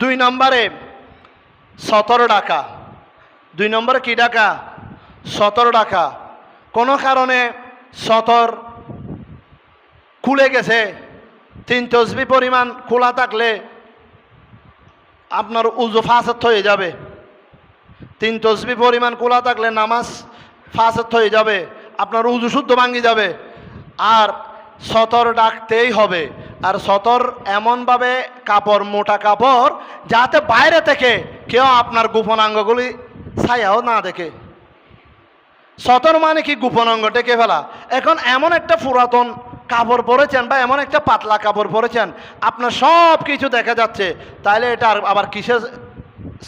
দুই নম্বরে সতেরো টাকা দুই নম্বরে কী টাকা সতেরো টাকা কোনো কারণে সতর খুলে গেছে। তিন তসবি পরিমাণ খোলা থাকলে আপনার উজু ফাঁসত হয়ে যাবে। তিন তসবি পরিমাণ খোলা থাকলে নামাজ ফাঁসত হয়ে যাবে। আপনার উজু শুদ্ধ ভাঙ্গি যাবে। আর সতর ডাকতেই হবে। আর সতর এমনভাবে কাপড়, মোটা কাপড়, যাতে বাইরে থেকে কেউ আপনার গোপনাঙ্গগুলি ছায়াও না দেখে। সতর মানে কি গোপন অঙ্গ টেকে ফেলা। এখন এমন একটা পুরাতন কাপড় পরেছেন বা এমন একটা পাতলা কাপড় পরেছেন, আপনার সব কিছু দেখা যাচ্ছে তাহলে এটা আবার কিসের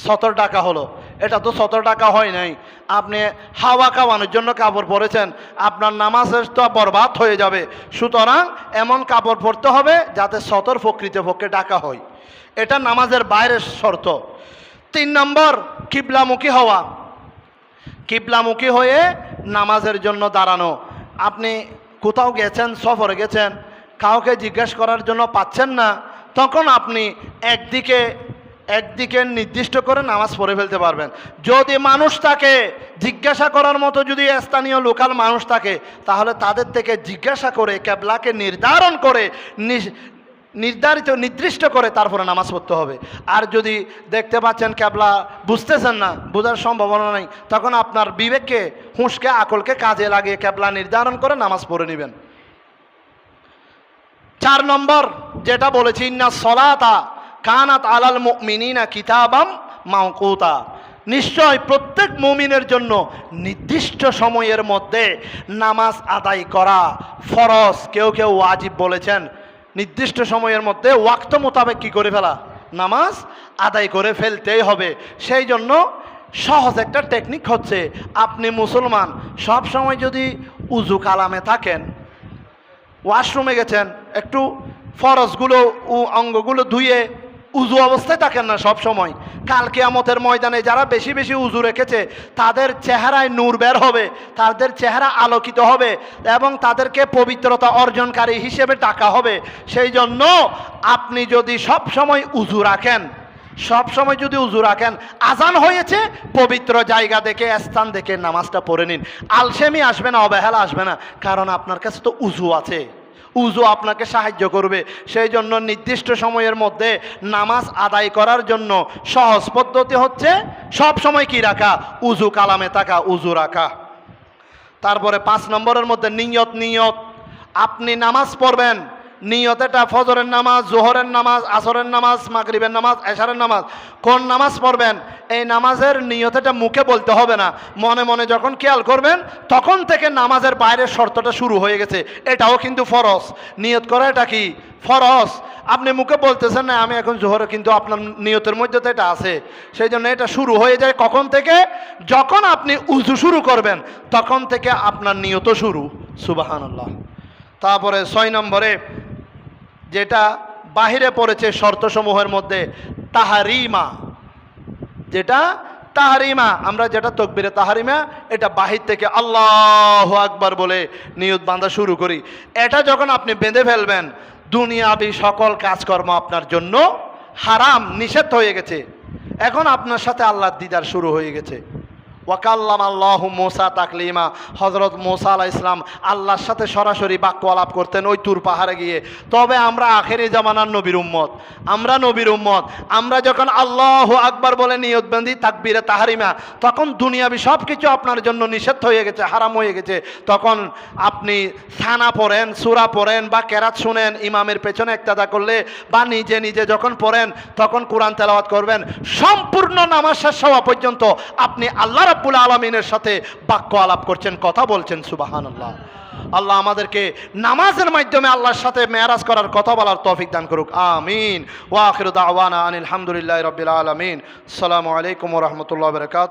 সতর ডাকা হলো? এটা তো সতর টাকা হয় নাই। আপনি হাওয়া খাওয়ানোর জন্য কাপড় পরেছেন, আপনার নামাজের তো বরবাদ হয়ে যাবে। সুতরাং এমন কাপড় পরতে হবে যাতে সতর প্রকৃতপক্ষে ডাকা হয়। এটা নামাজের বাইরের শর্ত। তিন নম্বর, কিবলামুখী হওয়া। কিবলামুখী হয়ে নামাজের জন্য দাঁড়ানো। আপনি কোথাও গেছেন, সফরে গেছেন, কাউকে জিজ্ঞেস করার জন্য পাচ্ছেন না, তখন আপনি একদিকে একদিকে নির্দিষ্ট করে নামাজ পড়ে ফেলতে পারবেন। যদি মানুষ থাকে জিজ্ঞাসা করার মতো যদি স্থানীয় লোকাল মানুষ থাকে, তাহলে তাদের থেকে জিজ্ঞাসা করে ক্যাবলাকে নির্ধারণ করে নির্ধারিত, নির্দিষ্ট করে তারপরে নামাজ পড়তে হবে। আর যদি দেখতে পাচ্ছেন ক্যাবলা বুঝতেছেন না, বোঝার সম্ভাবনা নেই, তখন আপনার বিবেককে, হুঁশকে, আকলকে কাজে লাগিয়ে ক্যাবলা নির্ধারণ করে নামাজ পড়ে নেবেন। চার নম্বর যেটা বলেছি, ইন্না সলাতা কানাত আলাল মিনিনা কিতাবাম মাউকুতা নিশ্চয় প্রত্যেক মুমিনের জন্য নির্দিষ্ট সময়ের মধ্যে নামাজ আদায় করা ফরজ। কেউ কেউ ওয়াজিব বলেছেন, নির্দিষ্ট সময়ের মধ্যে ওয়াক্ত মোতাবেক কী করে ফেলা? নামাজ আদায় করে ফেলতেই হবে। সেই জন্য সহজ একটা টেকনিক হচ্ছে, আপনি মুসলমান, সব সময় যদি উজু কালামে থাকেন, ওয়াশরুমে গেছেন, একটু ফরজগুলো অঙ্গগুলো ধুয়ে উজু অবস্থায় থাকেন না সব সময় কাল কেয়ামতের ময়দানে যারা বেশি বেশি উজু রেখেছে, তাদের চেহারায় নূর বের হবে, তাদের চেহারা আলোকিত হবে এবং তাদেরকে পবিত্রতা অর্জনকারী হিসেবে ডাকা হবে। সেই জন্য আপনি যদি সব সময় উজু রাখেন সব সময় যদি উজু রাখেন, আজান হয়েছে, পবিত্র জায়গা দেখে, স্থান দেখে নামাজটা পড়ে নিন। আলসেমি আসবে না, অবহেলা আসবে না, কারণ আপনার কাছে তো উজু আছে। উজু আপনাকে সাহায্য করবে। সেই জন্য নির্দিষ্ট সময়ের মধ্যে নামাজ আদায় করার জন্য সহজ পদ্ধতি হচ্ছে সব সময় কি রাখা? উজু কালামে থাকা, উজু রাখা। তারপরে পাঁচ নম্বরের মধ্যে নিয়ত নিয়ত। আপনি নামাজ পড়বেন নিয়ত এটা ফজরের নামাজ, জোহরের নামাজ, আসরের নামাজ, মাগরিবের নামাজ, এশারের নামাজ, কোন নামাজ পড়বেন? এই নামাজের নিয়ত এটা মুখে বলতে হবে না। মনে মনে যখন খেয়াল করবেন, তখন থেকে নামাজের বাইরের শর্তটা শুরু হয়ে গেছে। এটাও কিন্তু ফরজ। নিয়ত করা এটা কি? ফরজ। আপনি মুখে বলতেছেন, না, আমি এখন জোহরে কিন্তু আপনার নিয়তের মধ্যে তো এটা আছে। সেই জন্য এটা শুরু হয়ে যায় কখন থেকে? যখন আপনি উজু শুরু করবেন, তখন থেকে আপনার নিয়ত শুরু। সুবাহান্লাহ তারপরে ছয় নম্বরে যেটা বাহিরে পড়েছে শর্তসমূহের মধ্যে, তাহারিমা। যেটা তাহারিমা, আমরা যেটা তকবিরে তাহারিমা, এটা বাহির থেকে আল্লাহ আকবার বলে নিয়ত বাঁধা শুরু করি। এটা যখন আপনি বেঁধে ফেলবেন, দুনিয়াবি সকল কাজকর্ম আপনার জন্য হারাম, নিষেধ হয়ে গেছে। এখন আপনার সাথে আল্লাহর দিদার শুরু হয়ে গেছে। ওয়াকাল্লাম আল্লাহ মোসা তাকলিমা। হজরত মোসা আলাহ ইসলাম আল্লাহর সাথে সরাসরি বাক্য আলাপ করতেন ওই তুর পাহাড়ে গিয়ে। তবে আমরা আখেরি জামানার নবীর উম্মত। আমরা নবীর উম্মত। আমরা যখন আল্লাহ আকবার বলে নিয়তবন্দি তাকবিরে তাহারিমা, তখন দুনিয়াবি সব কিছু আপনার জন্য নিষেধ হয়ে গেছে, হারাম হয়ে গেছে। তখন আপনি থানা পড়েন, সুরা পড়েন বা কেরাত শুনেন, ইমামের পেছনে একতাদা করলে বা নিজে নিজে যখন পড়েন, তখন কোরআন তেলাওয়াত করবেন। সম্পূর্ণ নামাজ শেষ হওয়া পর্যন্ত আপনি আল্লাহ রাব্বুল আলমিনের সাথে বাক্য আলাপ করছেন, কথা বলছেন সুবাহান আল্লাহ আল্লাহ আমাদেরকে নামাজের মাধ্যমে আল্লাহর সাথে মেয়ারাজ করার কথা বলার তৌফিক দান করুক। আমিন। ওয়াখির দাওয়ানা আনিল হামদুলিল্লাহ রবিল আলমিন। সালামু আলাইকুম রহমতুল্লাহ বরকাত